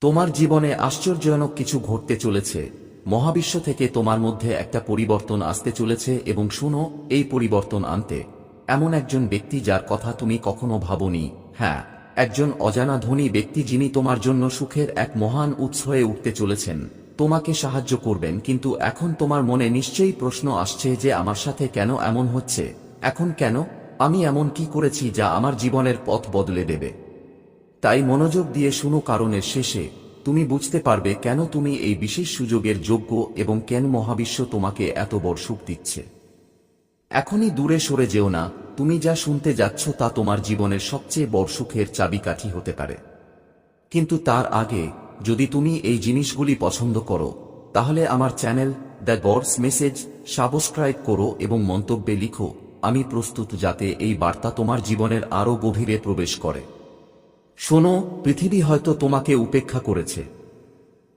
তোমার জীবনে আশ্চর্যজনক কিছু ঘটতে চলেছে। মহাবিশ্ব থেকে তোমার মধ্যে একটা পরিবর্তন আসতে চলেছে এবং শুনো, এই পরিবর্তন আনতে। এমন একজন ব্যক্তি যার কথা তুমি কখনো ভাবনি। হ্যাঁ একজন অজানা ধনী ব্যক্তি যিনি তোমার জন্য সুখের এক মহান উৎস হয়ে উঠতে চলেছেন। তোমাকে সাহায্য করবেন, কিন্তু এখন তোমার মনে নিশ্চয়ই প্রশ্ন আসছে যে আমার সাথে কেন এমন হচ্ছে? এখন কেন? আমি এমন কি করেছি যা আমার জীবনের পথ বদলে দেবে? তাই মনোযোগ দিয়ে শুনো কারণের শেষে, তুমি বুঝতে পারবে কেন তুমি এই বিশেষ সুযোগের যোগ্য এবং কেন মহাবিশ্ব তোমাকে এত বড় সুখ দিচ্ছে। এখনই দূরে সরে যেও না, তুমি যা শুনতে যাচ্ছ তা তোমার জীবনের সবচেয়ে বড় সুখের চাবিকাঠি হতে পারে। কিন্তু তার আগে, যদি তুমি এই জিনিসগুলি পছন্দ করো, তাহলে আমার channel the God's message subscribe করো এবং মন্তব্যে লিখো, আমি প্রস্তুত যাতে এই বার্তা তোমার জীবনের আরও গভীরে প্রবেশ করে। শোনো, পৃথিবী হয়তো তোমাকে উপেক্ষা করেছে,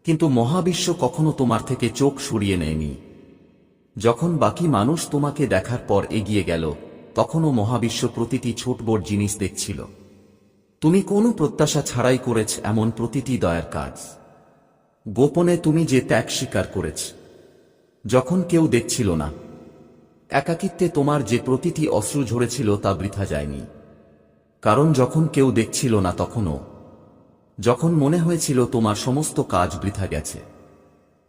কিন্তু মহাবিশ্ব কখনো তোমার থেকে চোখ সরিয়ে নেয়নি। যখন বাকি মানুষ তোমাকে দেখার পর এগিয়ে গেল, তখনও মহাবিশ্ব প্রতিটি ছোট বড় জিনিস দেখছিল। তুমি কোনো প্রত্যাশা ছাড়াই করেছ এমন প্রতিটি দয়ার কাজ। গোপনে তুমি যে ত্যাগ স্বীকার করেছ, যখন কেউ দেখছিল না, একাকিত্বে তোমার যে প্রতিটি অশ্রু ঝরেছিল তা বৃথা যায়নি। কারণ যখন কেউ দেখছিল না তখনও, যখন মনে হয়েছিল তোমার সমস্ত কাজ বৃথা গেছে,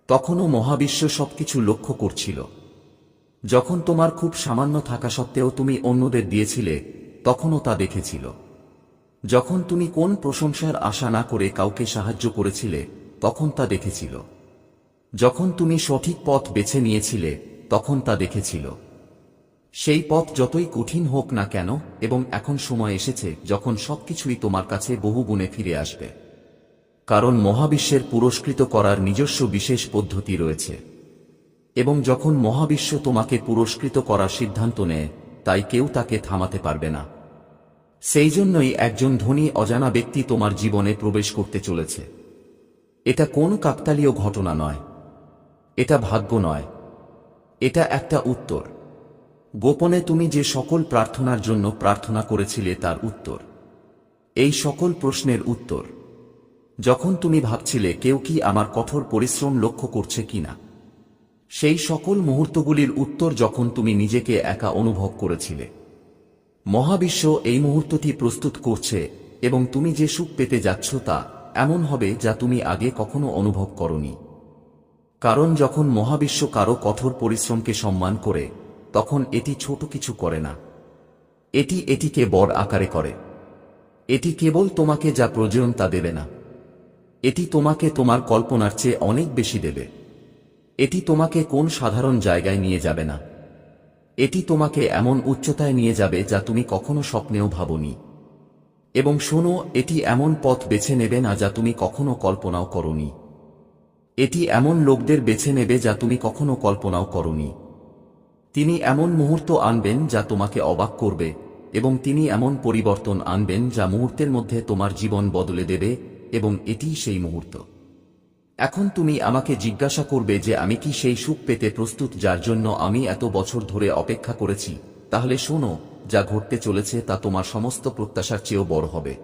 তখনও মহাবিশ্ব সবকিছু লক্ষ্য করছিল। যখন তোমার খুব সামান্য থাকা সত্ত্বেও তুমি অন্যদের দিয়েছিলে, তখনও তা দেখেছিল। যখন তুমি কোন প্রশংসার আশা না করে কাউকে সাহায্য করেছিলে, তখন তা দেখেছিল। যখন তুমি সঠিক পথ বেছে নিয়েছিলে, তখন তা দেখেছিল। সেই পথ যতই কঠিন হোক না কেন, এবং এখন সময় এসেছে যখন সবকিছুই তোমার কাছে বহু গুণে ফিরে আসবে। কারণ মহাবিশ্বের পুরস্কৃত করার নিজস্ব বিশেষ পদ্ধতি রয়েছে। এবং যখন মহাবিশ্ব তোমাকে পুরস্কৃত করার সিদ্ধান্ত নেয়, তাই কেউ তাকে থামাতে পারবে না। সেই জন্যই একজন ধনী অজানা ব্যক্তি তোমার জীবনে প্রবেশ করতে চলেছে। এটা কোন কাকতালীয় ঘটনা নয়। এটা ভাগ্য নয়। এটা একটা উত্তর। গোপনে তুমি যে সকল প্রার্থনার জন্য প্রার্থনা করেছিলে তার উত্তর। এই সকল প্রশ্নের উত্তর। যখন তুমি ভাবছিলে কেউ কি আমার কঠোর পরিশ্রম লক্ষ্য করছে কিনা, সেই সকল মুহূর্তগুলির উত্তর যখন তুমি নিজেকে একা অনুভব করেছিলে। মহাবিশ্ব এই মুহূর্তটি প্রস্তুত করছে এবং তুমি যে সুখ পেতে যাচ্ছ তা এমন হবে যা তুমি আগে কখনো অনুভব করনি। কারণ যখন মহাবিশ্ব কারও কঠোর পরিশ্রমকে সম্মান করে তখন এটি ছোট কিছু করে না। এটি এটিকে বড় আকারে করে। এটি কেবল তোমাকে যা প্রয়োজন তা দেবে না। এটি তোমাকে তোমার কল্পনার চেয়ে অনেক বেশি দেবে। এটি তোমাকে কোন সাধারণ জায়গায় নিয়ে যাবে না। এটি তোমাকে এমন উচ্চতায় নিয়ে যাবে যা তুমি কখনো স্বপ্নেও ভাবনি। এবং শোনো, এটি এমন পথ বেছে নেবে না যা তুমি কখনো কল্পনাও করনি। এটি এমন লোকদের বেছে নেবে যা তুমি কখনো কল্পনাও করনি। তিনি এমন মুহূর্ত আনবেন যা তোমাকে অবাক করবে, এবং তিনি এমন পরিবর্তন আনবেন যা মুহূর্তের মধ্যে তোমার জীবন বদলে দেবে, এবং এটিই সেই মুহূর্ত। এখন তুমি আমাকে জিজ্ঞাসা করবে যে আমি কি সেই সুখ পেতে প্রস্তুত যার জন্য আমি এত বছর ধরে অপেক্ষা করেছি, তাহলে শোনো, যা ঘটতে চলেছে তা তোমার সমস্ত প্রত্যাশার চেয়েও বড় হবে।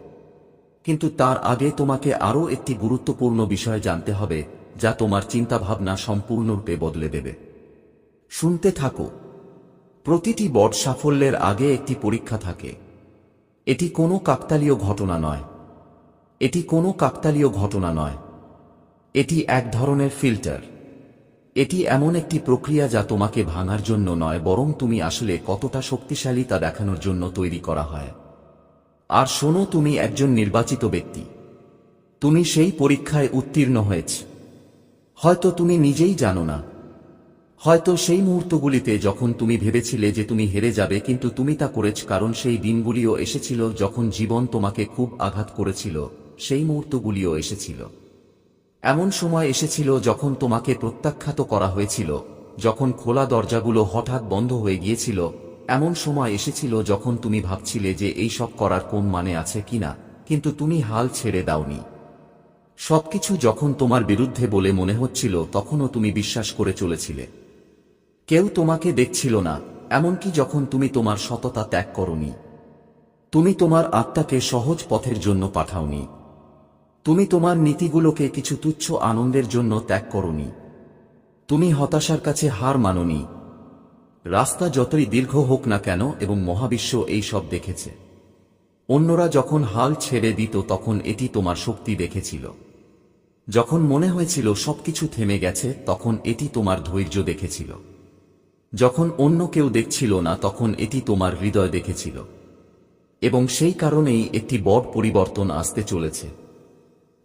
কিন্তু তার আগে তোমাকে আরও একটি গুরুত্বপূর্ণ বিষয় জানতে হবে, যা তোমার চিন্তাভাবনা সম্পূর্ণরূপে বদলে দেবে। শুনতে থাকো। প্রতিটি বড় সাফল্যের আগে একটি পরীক্ষা থাকে। এটি কোনো কাকতালীয় ঘটনা নয়। এটি কোনো কাকতালীয় ঘটনা নয়। এটি এক ধরনের ফিল্টার। এটি এমন একটি প্রক্রিয়া যা তোমাকে ভাঙার জন্য নয়, বরং তুমি আসলে কতটা শক্তিশালী তা দেখানোর জন্য তৈরি করা হয়। আর শোনো, তুমি একজন নির্বাচিত ব্যক্তি। তুমি সেই পরীক্ষায় উত্তীর্ণ হয়েছ। হয়তো তুমি নিজেই জানো না। হয়তো সেই মুহূর্তগুলিতে যখন তুমি ভেবেছিলে যে তুমি হেরে যাবে, কিন্তু তুমি তা করেছ কারণ সেই দিনগুলিও এসেছিল যখন জীবন তোমাকে খুব আঘাত করেছিল। সেই মুহূর্তগুলিও এসেছিল। এমন সময় এসেছিল যখন তোমাকে প্রত্যাখ্যাত করা হয়েছিল, যখন খোলা দরজাগুলো হঠাৎ বন্ধ হয়ে গিয়েছিল। এমন সময় এসেছিল যখন তুমি ভাবছিলে যে এই সব করার কোন মানে আছে কিনা কিন্তু তুমি হাল ছেড়ে দাওনি। সবকিছু যখন তোমার বিরুদ্ধে বলে মনে হচ্ছিল, তখনও তুমি বিশ্বাস করে চলেছিলে। কেউ তোমাকে দেখছিল না, এমনকি যখন তুমি তোমার সততা ত্যাগ করনি। তুমি তোমার আত্মাকে সহজ পথের জন্য পাঠাওনি। তুমি তোমার নীতিগুলোকে কিছু তুচ্ছ আনন্দের জন্য ত্যাগ করনি। তুমি হতাশার কাছে হার মাননি। রাস্তা যতই দীর্ঘ হোক না কেন এবং মহাবিশ্ব এই সব দেখেছে। অন্যরা যখন হাল ছেড়ে দিত তখন এটি তোমার শক্তি দেখেছিল। যখন মনে হয়েছিল সবকিছু থেমে গেছে, তখন এটি তোমার ধৈর্য দেখেছিল। যখন অন্য কেউ দেখছিল না, তখন এটি তোমার হৃদয় দেখেছিল। এবং সেই কারণেই একটি বড় পরিবর্তন আসতে চলেছে।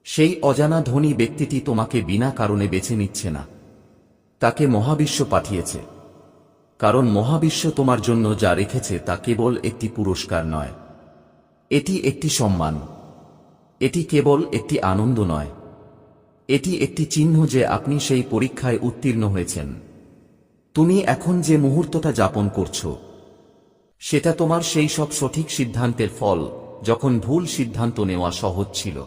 সেই অজানা ধনী ব্যক্তিটি তোমাকে বিনা কারণে বেছে নিচ্ছে না। তাকে মহাবিশ্ব পাঠিয়েছে। কারণ মহাবিশ্ব তোমার জন্য যা রেখেছে তা কেবল একটি পুরস্কার নয়। এটি একটি সম্মান। এটি কেবল একটি আনন্দ নয়। এটি একটি চিহ্ন যে আপনি সেই পরীক্ষায় উত্তীর্ণ হয়েছেন। তুমি এখন যে মুহূর্তটা যাপন করছ, সেটা তোমার সেই সব সঠিক সিদ্ধান্তের ফল, যখন ভুল সিদ্ধান্ত নেওয়া সহজ ছিল।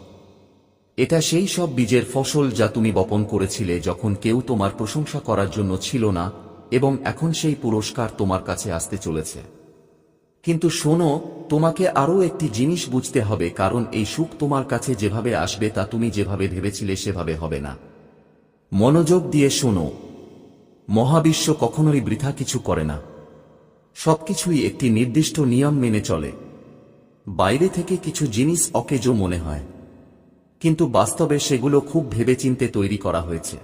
এটা সেই সব বীজের ফসল যা তুমি বপন করেছিলে যখন কেউ তোমার প্রশংসা করার জন্য ছিল না, এবং এখন সেই পুরস্কার তোমার কাছে আসতে চলেছে। কিন্তু শোনো, তোমাকে আরও একটি জিনিস বুঝতে হবে, কারণ এই সুখ তোমার কাছে যেভাবে আসবে তা তুমি যেভাবে ভেবেছিলে সেভাবে হবে না। মনোযোগ দিয়ে শোনো মহাবিশ্ব কখনোই বৃথা কিছু করে না। সবকিছুই একটি নির্দিষ্ট নিয়ম মেনে চলে। বাইরে থেকে কিছু জিনিস অকেজো মনে হয়। কিন্তু বাস্তবে সেগুলো খুব ভেবেচিন্তে তৈরি করা হয়েছে।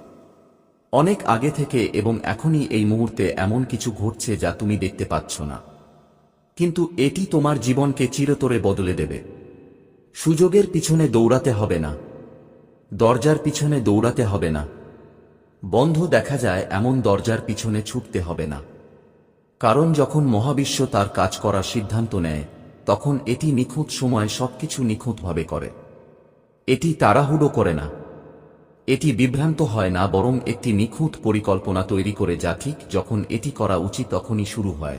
অনেক আগে থেকে এবং এখনই এই মুহূর্তে এমন কিছু ঘটছে যা তুমি দেখতে পাচ্ছ না। কিন্তু এটি তোমার জীবনকে চিরতরে বদলে দেবে। সুযোগের পিছনে দৌড়াতে হবে না। দরজার পিছনে দৌড়াতে হবে না। বন্ধ দেখা যায় এমন দরজার পিছনে ছুটতে হবে না। কারণ যখন মহাবিশ্ব তার কাজ করার সিদ্ধান্ত নেয়, তখন এটি নিখুঁত সময় সবকিছু নিখুঁতভাবে করে। এটি তাড়াহুড়ো করে না। এটি বিভ্রান্ত হয় না, বরং একটি নিখুঁত পরিকল্পনা তৈরি করে যা ঠিক যখন এটি করা উচিত তখনই শুরু হয়।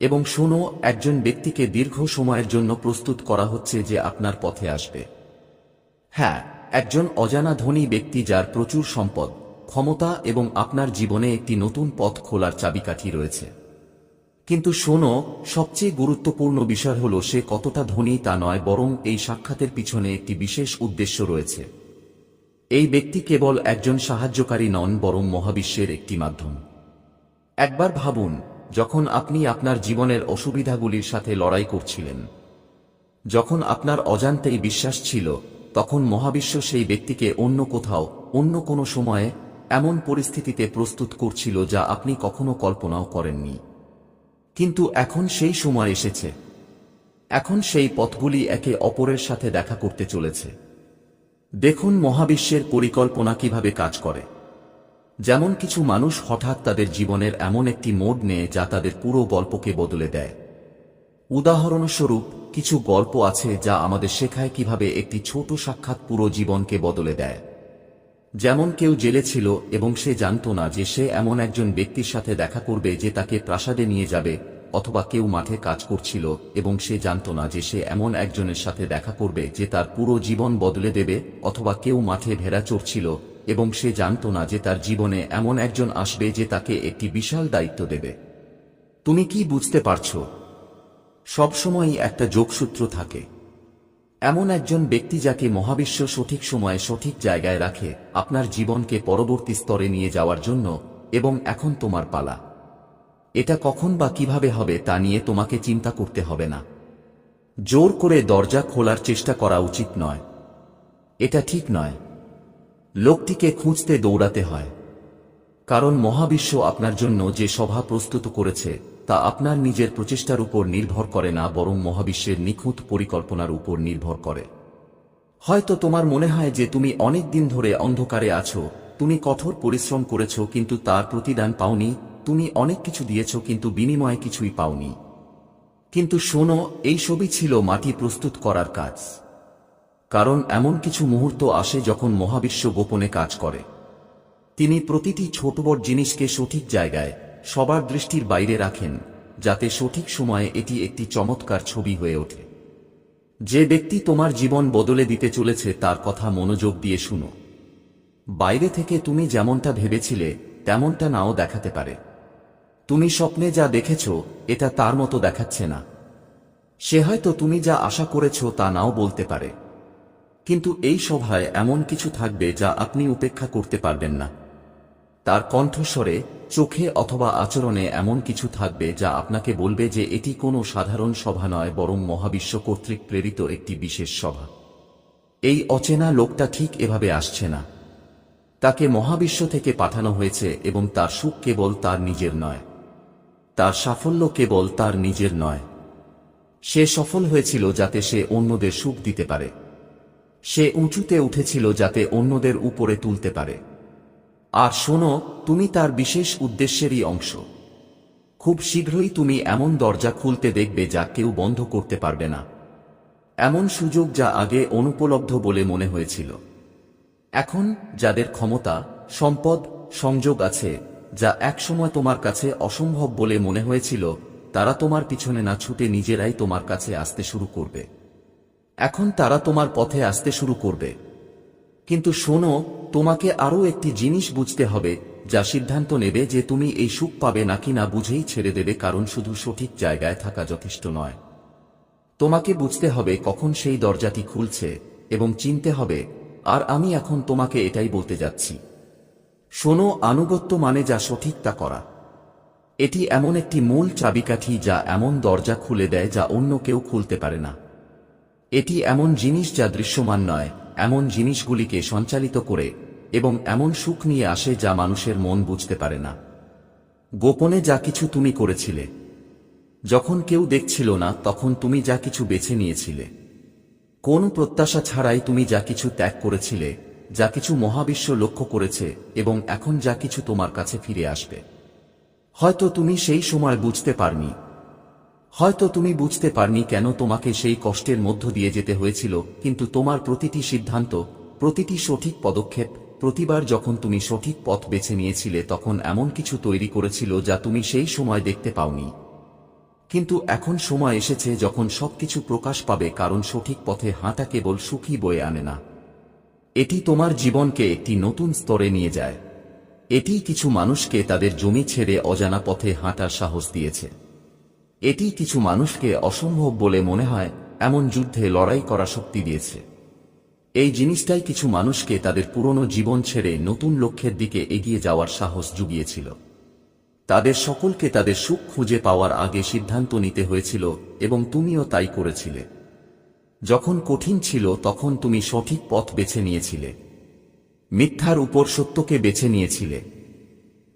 এবং শোনো, একজন ব্যক্তিকে দীর্ঘ সময়ের জন্য প্রস্তুত করা হচ্ছে যে আপনার পথে আসবে। হ্যাঁ একজন অজানা ধনী ব্যক্তি যার প্রচুর সম্পদ। ক্ষমতা এবং আপনার জীবনে একটি নতুন পথ খোলার চাবিকাঠি রয়েছে। কিন্তু শোনো, সবচেয়ে গুরুত্বপূর্ণ বিষয় হল সে কতটা ধনী তা নয়, বরং এই সাক্ষাতের পিছনে একটি বিশেষ উদ্দেশ্য রয়েছে। এই ব্যক্তি কেবল একজন সাহায্যকারী নন, বরং মহাবিশ্বের একটি মাধ্যম। একবার ভাবুন, যখন আপনি আপনার জীবনের অসুবিধাগুলির সাথে লড়াই করছিলেন, যখন আপনার অজান্তেই বিশ্বাস ছিল, তখন মহাবিশ্ব সেই ব্যক্তিকে অন্য কোথাও, অন্য কোনো সময়ে এমন পরিস্থিতিতে প্রস্তুত করছিল যা আপনি কখনো কল্পনাও করেননি। কিন্তু এখন সেই সময় এসেছে। এখন সেই পথগুলি একে অপরের সাথে দেখা করতে চলেছে। দেখুন মহাবিশ্বের পরিকল্পনা কীভাবে কাজ করে। যেমন কিছু মানুষ হঠাৎ তাদের জীবনের এমন একটি মোড় নেয় যা তাদের পুরো গল্পকে বদলে দেয়। উদাহরণস্বরূপ, কিছু গল্প আছে যা আমাদের শেখায় কীভাবে একটি ছোট সাক্ষাৎ পুরো জীবনকে বদলে দেয়। যেমন কেউ জেলে ছিল এবং সে জানত না যে সে এমন একজন ব্যক্তির সাথে দেখা করবে যে তাকে প্রাসাদে নিয়ে যাবে, অথবা কেউ মাঠে কাজ করছিল এবং সে জানত না যে সে এমন একজনের সাথে দেখা করবে যে তার পুরো জীবন বদলে দেবে, অথবা কেউ মাঠে ভেড়া চড়ছিল এবং সে জানত না যে তার জীবনে এমন একজন আসবে যে তাকে একটি বিশাল দায়িত্ব দেবে। তুমি কি বুঝতে পারছ? সবসময়ই একটা যোগসূত্র থাকে। এমন একজন ব্যক্তি যাকে মহাবিশ্ব সঠিক সময়ে সঠিক জায়গায় রাখে, আপনার জীবনকে পরবর্তী স্তরে নিয়ে যাওয়ার জন্য, এবং এখন তোমার পালা। এটা কখন বা কীভাবে হবে তা নিয়ে তোমাকে চিন্তা করতে হবে না। জোর করে দরজা খোলার চেষ্টা করা উচিত নয়। এটা ঠিক নয়। লোকটিকে খুঁজতে দৌড়াতে হয়। কারণ মহাবিশ্ব আপনার জন্য যে সভা প্রস্তুত করেছে তা আপনার নিজের প্রচেষ্টার উপর নির্ভর করে না, বরং মহাবিশ্বের নিখুঁত পরিকল্পনার উপর নির্ভর করে। হয়তো তোমার মনে হয় যে তুমি অনেক দিন ধরে অন্ধকারে আছো, তুমি কঠোর পরিশ্রম করেছ কিন্তু তার প্রতিদান পাওনি, তুমি অনেক কিছু দিয়েছ কিন্তু বিনিময়ে কিছুই পাওনি। কিন্তু শোনো, এই ছবি ছিল মাটি প্রস্তুত করার কাজ। কারণ এমন কিছু মুহূর্ত আসে যখন মহাবিশ্ব গোপনে কাজ করে। তিনি প্রতিটি ছোট বড় জিনিসকে সঠিক জায়গায় সবার দৃষ্টির বাইরে রাখেন, যাতে সঠিক সময়ে এটি একটি চমৎকার ছবি হয়ে ওঠে। যে ব্যক্তি তোমার জীবন বদলে দিতে চলেছে তার কথা মনোযোগ দিয়ে শুনো। বাইরে থেকে তুমি যেমনটা ভেবেছিলে, তেমনটা নাও দেখাতে পারে। তুমি স্বপ্নে যা দেখেছ, এটা তার মতো দেখাচ্ছে না। সে হয়তো তুমি যা আশা করেছ তা নাও বলতে পারে। কিন্তু এই সভায় এমন কিছু থাকবে যা আপনি উপেক্ষা করতে পারবেন না। তার কণ্ঠস্বরে, চোখে অথবা আচরণে এমন কিছু থাকবে যা আপনাকে বলবে যে এটি কোনো সাধারণ সভা নয়, বরং মহাবিশ্ব কর্তৃক প্রেরিত একটি বিশেষ সভা। এই অচেনা লোকটা ঠিক এভাবে আসছে না। তাকে মহাবিশ্ব থেকে পাঠানো হয়েছে এবং তার সুখ কেবল তার নিজের নয়। তার সাফল্য কেবল তার নিজের নয়। সে সফল হয়েছিল যাতে সে অন্যদের সুখ দিতে পারে। সে উঁচুতে উঠেছিল যাতে অন্যদের উপরে তুলতে পারে। আর শোনো, তুমি তার বিশেষ উদ্দেশ্যেরই অংশ। খুব শীঘ্রই তুমি এমন দরজা খুলতে দেখবে যা কেউ বন্ধ করতে পারবে না। এমন সুযোগ যা আগে অনুপলব্ধ বলে মনে হয়েছিল। এখন, যাদের ক্ষমতা, সম্পদ, সংযোগ আছে, যা একসময় তোমার কাছে অসম্ভব বলে মনে হয়েছিল, তারা তোমার পিছনে না ছুটে নিজেরাই তোমার কাছে আসতে শুরু করবে। এখন তারা তোমার পথে আসতে শুরু করবে। কিন্তু শোনো তোমাকে আরও একটি জিনিস বুঝতে হবে, যা সিদ্ধান্ত নেবে যে তুমি এই সুখ পাবে নাকি না বুঝেই ছেড়ে দেবে, কারণ শুধু সঠিক জায়গায় থাকা যথেষ্ট নয়। তোমাকে বুঝতে হবে কখন সেই দরজাটি খুলছে, এবং চিনতে হবে, আর আমি এখন তোমাকে এটাই বলতে যাচ্ছি। শোনো, আনুগত্য মানে যা সঠিক তা করা। এটি এমন একটি মূল চাবিকাঠি যা এমন দরজা খুলে দেয় যা অন্য কেউ খুলতে পারে না। এটি এমন জিনিস যা দৃশ্যমান নয় এমন জিনিসগুলিকে সঞ্চালিত করে এবং এমন সুখ নিয়ে আসে যা মানুষের মন বুঝতে পারে না। গোপনে যা কিছু তুমি করেছিলে। যখন কেউ দেখছিল না, তখন তুমি যা কিছু বেছে নিয়েছিলে। কোন প্রত্যাশা ছাড়াই তুমি যা কিছু ত্যাগ করেছিলে, যা কিছু মহাবিশ্ব লক্ষ্য করেছে এবং এখন যা কিছু তোমার কাছে ফিরে আসবে। হয়তো তুমি সেই সময় বুঝতে পারনি হয়তো তুমি বুঝতে পারনি কেন তোমাকে সেই কষ্টের মধ্য দিয়ে যেতে হয়েছিল, কিন্তু তোমার প্রতিটি সিদ্ধান্ত, প্রতিটি সঠিক পদক্ষেপ, প্রতিবার যখন তুমি সঠিক পথ বেছে নিয়েছিলে তখন এমন কিছু তৈরি করেছিল যা তুমি সেই সময় দেখতে পাওনি। কিন্তু এখন সময় এসেছে যখন সবকিছু প্রকাশ পাবে কারণ সঠিক পথে হাঁটা কেবল সুখী বয়ে আনে না। এটি তোমার জীবনকে একটি নতুন স্তরে নিয়ে যায়। এটি কিছু মানুষকে তাদের জমি ছেড়ে অজানা পথে হাঁটার সাহস দিয়েছে। এটি কিছু মানুষকে অসম্ভব বলে মনে হয়, এমন যুদ্ধে লড়াই করা শক্তি দিয়েছে। এই জিনিসটাই কিছু মানুষকে তাদের পুরনো জীবন ছেড়ে নতুন লক্ষ্যের দিকে এগিয়ে যাওয়ার সাহস জুগিয়েছিল। তাদের সকলকে তাদের সুখ খুঁজে পাওয়ার আগে সিদ্ধান্ত নিতে হয়েছিল, এবং তুমিও তাই করেছিলে। যখন কঠিন ছিল, তখন তুমি সঠিক পথ বেছে নিয়েছিলে। মিথ্যার উপর সত্যকে বেছে নিয়েছিলে।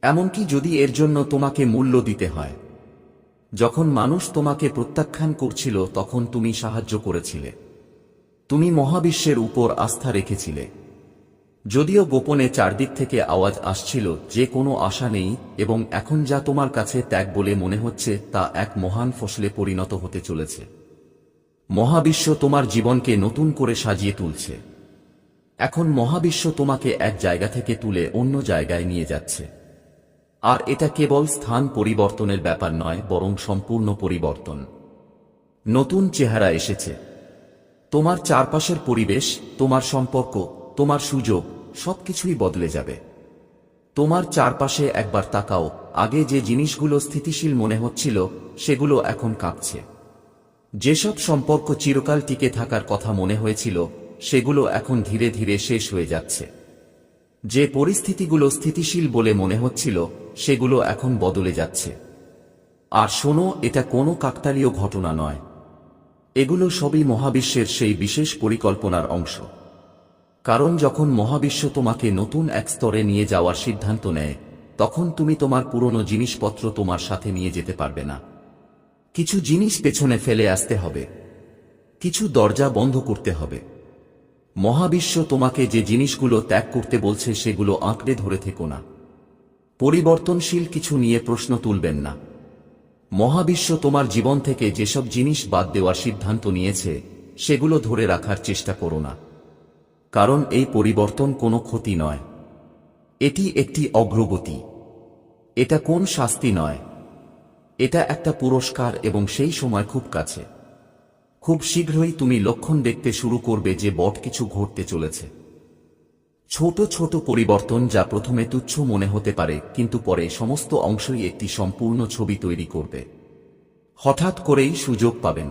এমনকি যদি এর জন্য তোমাকে মূল্য দিতে হয় যখন মানুষ তোমাকে প্রত্যাখ্যান করছিল, তখন তুমি সাহায্য করেছিলে। তুমি মহাবিশ্বের উপর আস্থা রেখেছিলে। যদিও গোপনে চারদিক থেকে আওয়াজ আসছিল, যে কোনো আশা নেই, এবং এখন যা তোমার কাছে ত্যাগ বলে মনে হচ্ছে, তা এক মহান ফসলে পরিণত হতে চলেছে। মহাবিশ্ব তোমার জীবনকে নতুন করে সাজিয়ে তুলছে। এখন মহাবিশ্ব তোমাকে এক জায়গা থেকে তুলে অন্য জায়গায় নিয়ে যাচ্ছে। আর এটা কেবল স্থান পরিবর্তনের ব্যাপার নয়, বরং সম্পূর্ণ পরিবর্তন। নতুন চেহারা এসেছে। তোমার চারপাশের পরিবেশ, তোমার সম্পর্ক, তোমার সুযোগ, সবকিছুই বদলে যাবে। তোমার চারপাশে একবার তাকাও, আগে যে জিনিসগুলো স্থিতিশীল মনে হচ্ছিল, সেগুলো এখন কাঁপছে। যেসব সম্পর্ক চিরকাল টিকে থাকার কথা মনে হয়েছিল, সেগুলো এখন ধীরে ধীরে শেষ হয়ে যাচ্ছে। যে পরিস্থিতিগুলো স্থিতিশীল বলে মনে হচ্ছিল সেগুলো এখন বদলে যাচ্ছে। আর শোনো, এটা কোনো কাকতালীয় ঘটনা নয়। এগুলো সবই মহাবিশ্বের সেই বিশেষ পরিকল্পনার অংশ। কারণ যখন মহাবিশ্ব তোমাকে নতুন এক স্তরে নিয়ে যাওয়ার সিদ্ধান্ত নেয়, তখন তুমি তোমার পুরনো জিনিসপত্র তোমার সাথে নিয়ে যেতে পারবে না। কিছু জিনিস পেছনে ফেলে আসতে হবে। কিছু দরজা বন্ধ করতে হবে। মহাবিশ্ব তোমাকে যে জিনিসগুলো ত্যাগ করতে বলছে, সেগুলো আঁকড়ে ধরে থেকো না। পরিবর্তনশীল কিছু নিয়ে প্রশ্ন তুলবেন না। মহাবিশ্ব তোমার জীবন থেকে যেসব জিনিস বাদ দেওয়ার সিদ্ধান্ত নিয়েছে, সেগুলো ধরে রাখার চেষ্টা করো না। কারণ এই পরিবর্তন কোনো ক্ষতি নয়। এটি একটি অগ্রগতি। এটা কোন শাস্তি নয়। এটা একটা পুরস্কার এবং সেই সময় খুব কাছে। খুব শীঘ্রই তুমি লক্ষণ দেখতে শুরু করবে যে বট কিছু ঘটতে চলেছে। ছোট ছোট পরিবর্তন যা প্রথমে তুচ্ছ মনে হতে পারে, কিন্তু পরে সমস্ত অংশই একটি সম্পূর্ণ ছবি তৈরি করবে। হঠাৎ করেই সুযোগ পাবেন।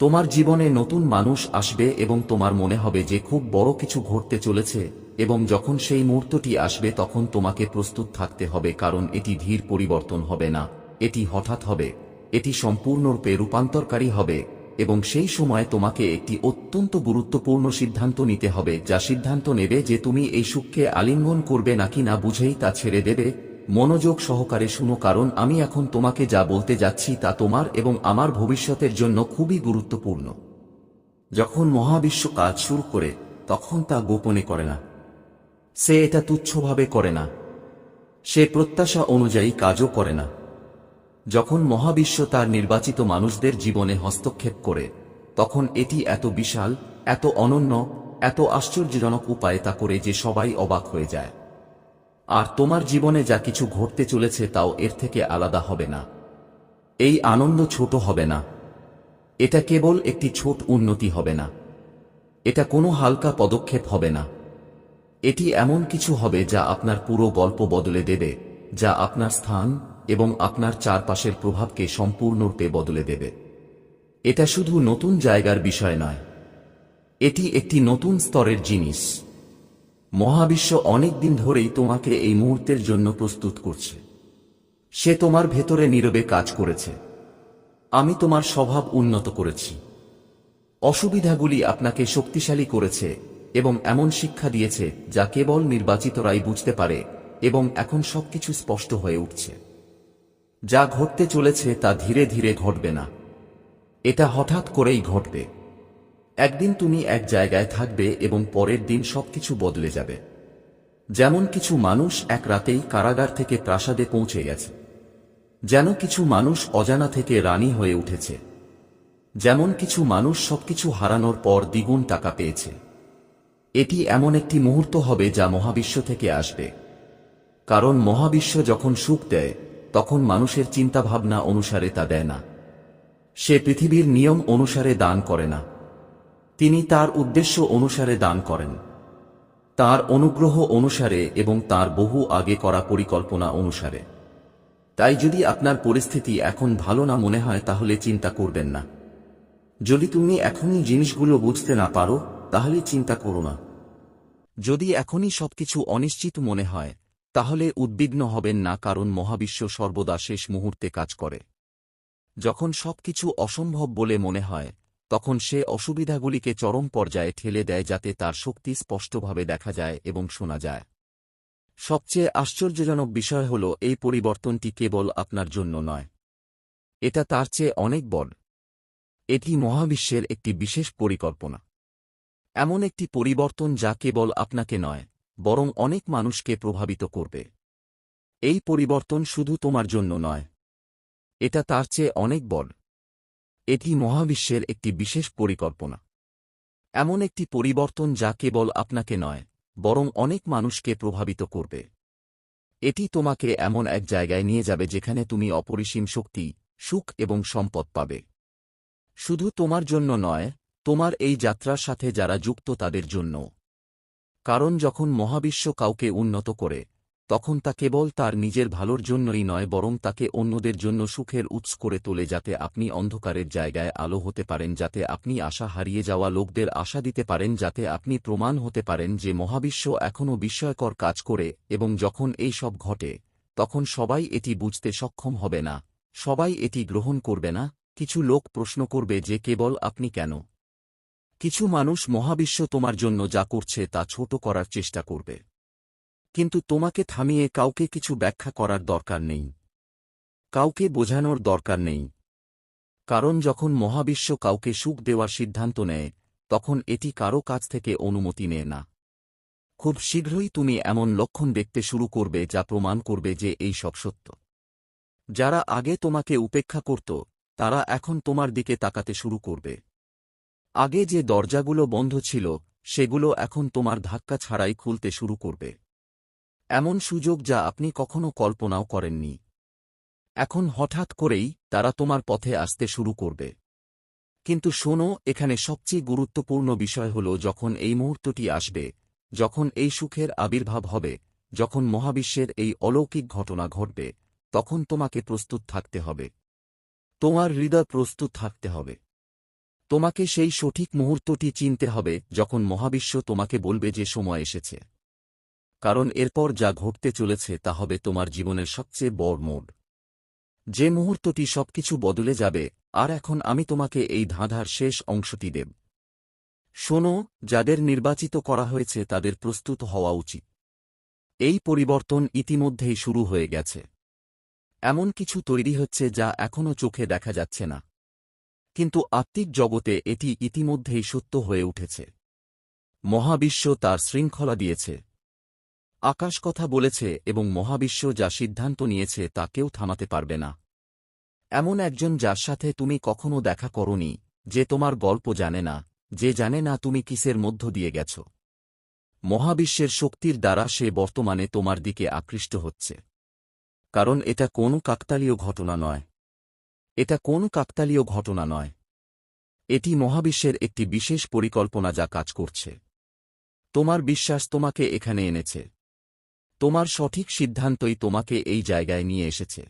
তোমার জীবনে নতুন মানুষ আসবে এবং তোমার মনে হবে যে খুব বড় কিছু ঘটতে চলেছে, এবং যখন সেই মুহূর্তটি আসবে তখন তোমাকে প্রস্তুত থাকতে হবে, কারণ এটি ধীর পরিবর্তন হবে না, এটি হঠাৎ হবে, এটি সম্পূর্ণরূপে রূপান্তরকারী হবে। এবং সেই সময় তোমাকে একটি অত্যন্ত গুরুত্বপূর্ণ সিদ্ধান্ত নিতে হবে, যা সিদ্ধান্ত নেবে যে তুমি এই সুখকে আলিঙ্গন করবে নাকি না বুঝেই তা ছেড়ে দেবে। মনোযোগ সহকারে শুনো, কারণ আমি এখন তোমাকে যা বলতে যাচ্ছি তা তোমার এবং আমার ভবিষ্যতের জন্য খুবই গুরুত্বপূর্ণ। যখন মহাবিশ্ব কাজ শুরু করে, তখন তা গোপনে করে না। সে এটা তুচ্ছভাবে করে না। সে প্রত্যাশা অনুযায়ী কাজও করে না। যখন মহাবিশ্ব তার নির্বাচিত মানুষদের জীবনে হস্তক্ষেপ করে, তখন এটি এত বিশাল, এত অনন্য, এত আশ্চর্যজনক উপায়ে তা করে যে সবাই অবাক হয়ে যায়। আর তোমার জীবনে যা কিছু ঘটতে চলেছে তাও এর থেকে আলাদা হবে না। এই আনন্দ ছোট হবে না। এটা কেবল একটি ছোট উন্নতি হবে না। এটা কোনো হালকা পদক্ষেপ হবে না। এটি এমন কিছু হবে যা আপনার পুরো গল্প বদলে দেবে, যা আপনার স্থান এবং আপনার চারপাশের প্রভাবকে সম্পূর্ণরূপে বদলে দেবে। এটা শুধু নতুন জায়গার বিষয় নয়। এটি একটি নতুন স্তরের জিনিস। মহাবিশ্ব অনেক দিন ধরেই তোমাকে এই মুহূর্তের জন্য প্রস্তুত করছে। সে তোমার ভেতরে নীরবে কাজ করেছে। আমি তোমার স্বভাব উন্নত করেছি। অসুবিধাগুলি আপনাকে শক্তিশালী করেছে এবং এমন শিক্ষা দিয়েছে যা কেবল নির্বাচিতরাই বুঝতে পারে এবং এখন সবকিছু স্পষ্ট হয়ে উঠছে। যা ঘটতে চলেছে তা ধীরে ধীরে ঘটবে না। এটা হঠাৎ করেই ঘটবে। একদিন তুমি এক জায়গায় থাকবে এবং পরের দিন সবকিছু বদলে যাবে। যেমন কিছু মানুষ এক রাতেই কারাগার থেকে প্রাসাদে পৌঁছে গেছে। যেন কিছু মানুষ অজানা থেকে রানী হয়ে উঠেছে। যেমন কিছু মানুষ সবকিছু হারানোর পর দ্বিগুণ টাকা পেয়েছে। এটি এমন একটি মুহূর্ত হবে যা মহাবিশ্ব থেকে আসবে। কারণ মহাবিশ্ব যখন সুখ দেয় তখন মানুষের চিন্তাভাবনা অনুসারে তা দেয় না। সে পৃথিবীর নিয়ম অনুসারে দান করে না। তিনি তার উদ্দেশ্য অনুসারে দান করেন। তার অনুগ্রহ অনুসারে এবং তার বহু আগে করা পরিকল্পনা অনুসারে। তাই যদি আপনার পরিস্থিতি এখন ভালো না মনে হয়, তাহলে চিন্তা করবেন না। যদি তুমি এখনই জিনিসগুলো বুঝতে না পারো, তাহলে চিন্তা করো না। যদি এখনই সবকিছু অনিশ্চিত মনে হয় তাহলে উদ্বিগ্ন হবেন না কারণ মহাবিশ্ব সর্বদা শেষ মুহূর্তে কাজ করে। যখন সবকিছু অসম্ভব বলে মনে হয়, তখন সে অসুবিধাগুলিকে চরম পর্যায়ে ঠেলে দেয় যাতে তার শক্তি স্পষ্টভাবে দেখা যায় এবং শোনা যায়। সবচেয়ে আশ্চর্যজনক বিষয় হল, এই পরিবর্তনটি কেবল আপনার জন্য নয়। এটা তার চেয়ে অনেক বড়। এটি মহাবিশ্বের একটি বিশেষ পরিকল্পনা। এমন একটি পরিবর্তন যা কেবল আপনাকে নয় বরং অনেক মানুষকে প্রভাবিত করবে। এই পরিবর্তন শুধু তোমার জন্য নয়। এটা তার চেয়ে অনেক বড়। এটি মহাবিশ্বের একটি বিশেষ পরিকল্পনা। এমন একটি পরিবর্তন যা কেবল আপনাকে নয়, বরং অনেক মানুষকে প্রভাবিত করবে। এটি তোমাকে এমন এক জায়গায় নিয়ে যাবে যেখানে তুমি অপরিসীম শক্তি, সুখ এবং সম্পদ পাবে। শুধু তোমার জন্য নয়, তোমার এই যাত্রার সাথে যারা যুক্ত তাদের জন্য কারণ যখন মহাবিশ্ব কাউকে উন্নত করে, তখন তা কেবল তার নিজের ভালোর জন্যই নয় বরং তাকে অন্যদের জন্য সুখের উৎস করে তোলে যাতে আপনি অন্ধকারের জায়গায় আলো হতে পারেন, যাতে আপনি আশা হারিয়ে যাওয়া লোকদের আশা দিতে পারেন, যাতে আপনি প্রমাণ হতে পারেন যে মহাবিশ্ব এখনও বিস্ময়কর কাজ করে এবং যখন এই সব ঘটে, তখন সবাই এটি বুঝতে সক্ষম হবে না। সবাই এটি গ্রহণ করবে না। কিছু লোক প্রশ্ন করবে যে কেবল আপনি কেন? কিছু মানুষ মহাবিশ্ব তোমার জন্য যা করছে তা ছোট করার চেষ্টা করবে। কিন্তু তোমাকে থামিয়ে কাউকে কিছু ব্যাখ্যা করার দরকার নেই। কাউকে বোঝানোর দরকার নেই। কারণ যখন মহাবিশ্ব কাউকে সুখ দেওয়ার সিদ্ধান্ত নেয়, তখন এটি কারও কাছ থেকে অনুমতি নেয় না। খুব শীঘ্রই তুমি এমন লক্ষণ দেখতে শুরু করবে যা প্রমাণ করবে যে এই সব সত্য। যারা আগে তোমাকে উপেক্ষা করত, তারা এখন তোমার দিকে তাকাতে শুরু করবে। আগে যে দরজাগুলো বন্ধ ছিল, সেগুলো এখন তোমার ধাক্কা ছাড়াই খুলতে শুরু করবে। এমন সুযোগ যা আপনি কখনো কল্পনাও করেননি। এখন হঠাৎ করেই তারা তোমার পথে আসতে শুরু করবে। কিন্তু শোনো, এখানে সবচেয়ে গুরুত্বপূর্ণ বিষয় হল যখন এই মুহূর্তটি আসবে, যখন এই সুখের আবির্ভাব হবে, যখন মহাবিশ্বের এই অলৌকিক ঘটনা ঘটবে, তখন তোমাকে প্রস্তুত থাকতে হবে। তোমার হৃদয় প্রস্তুত থাকতে হবে। তোমাকে সেই সঠিক মুহূর্তটি চিনতে হবে যখন মহাবিশ্ব তোমাকে বলবে যে সময় এসেছে। কারণ এরপর যা ঘটতে চলেছে তা হবে তোমার জীবনের সবচেয়ে বড় মোড়। যে মুহূর্তটি সবকিছু বদলে যাবে, আর এখন আমি তোমাকে এই ধাঁধার শেষ অংশটি দেব। শোনো, যাদের নির্বাচিত করা হয়েছে তাদের প্রস্তুত হওয়া উচিত। এই পরিবর্তন ইতিমধ্যেই শুরু হয়ে গেছে। এমন কিছু তৈরি হচ্ছে যা এখনও চোখে দেখা যাচ্ছে না। কিন্তু আত্মিক জগতে এটি ইতিমধ্যেই সত্য হয়ে উঠেছে। মহাবিশ্ব তার শৃঙ্খলা দিয়েছে। আকাশ কথা বলেছে এবং মহাবিশ্ব যা সিদ্ধান্ত নিয়েছে তা কেউ থামাতে পারবে না। এমন একজন যার সাথে তুমি কখনো দেখা করনি, যে তোমার গল্প জানে না, যে জানে না তুমি কিসের মধ্য দিয়ে গেছ। মহাবিশ্বের শক্তির দ্বারা সে বর্তমানে তোমার দিকে আকৃষ্ট হচ্ছে। কারণ এটা কোনো কাকতালীয় ঘটনা নয়। এটা কোনো কাকতালীয় ঘটনা নয়। এটি মহাবিশ্বের একটি বিশেষ পরিকল্পনা যা কাজ করছে। তোমার বিশ্বাস তোমাকে এখানে এনেছে। তোমার সঠিক সিদ্ধান্তই তোমাকে এই জায়গায় নিয়ে এসেছে।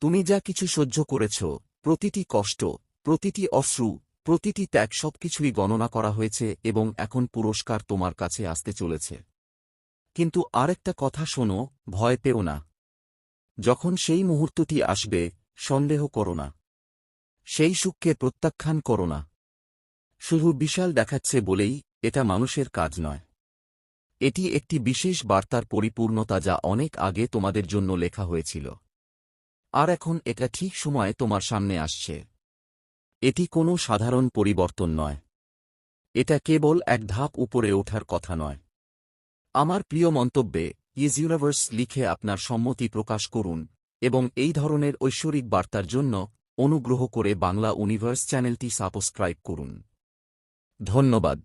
তুমি যা কিছু সহ্য করেছ, প্রতিটি কষ্ট, প্রতিটি অশ্রু, প্রতিটি ত্যাগ সবকিছুই গণনা করা হয়েছে এবং এখন পুরস্কার তোমার কাছে আসতে চলেছে। কিন্তু আরেকটা কথা শোনো, ভয় পেও না। যখন সেই মুহূর্তটি আসবে সন্দেহ করো না। সেই সুখকে প্রত্যাখ্যান করো না। শুধু বিশাল দেখাচ্ছে বলেই এটা মানুষের কাজ নয়। এটি একটি বিশেষ বার্তার পরিপূর্ণতা যা অনেক আগে তোমাদের জন্য লেখা হয়েছিল। আর এখন এটা ঠিক সময়ে তোমার সামনে আসছে। এটি কোনো সাধারণ পরিবর্তন নয়। এটা কেবল এক ধাপ উপরে ওঠার কথা নয়। আমার প্রিয় মন্তব্যে, ইজ ইউনিভার্স লিখে আপনার সম্মতি প্রকাশ করুন। এবং এই ধরনের ঐশ্বরিক বার্তার জন্য অনুগ্রহ করে বাংলা ইউনিভার্স চ্যানেলটি সাবস্ক্রাইব করুন। ধন্যবাদ।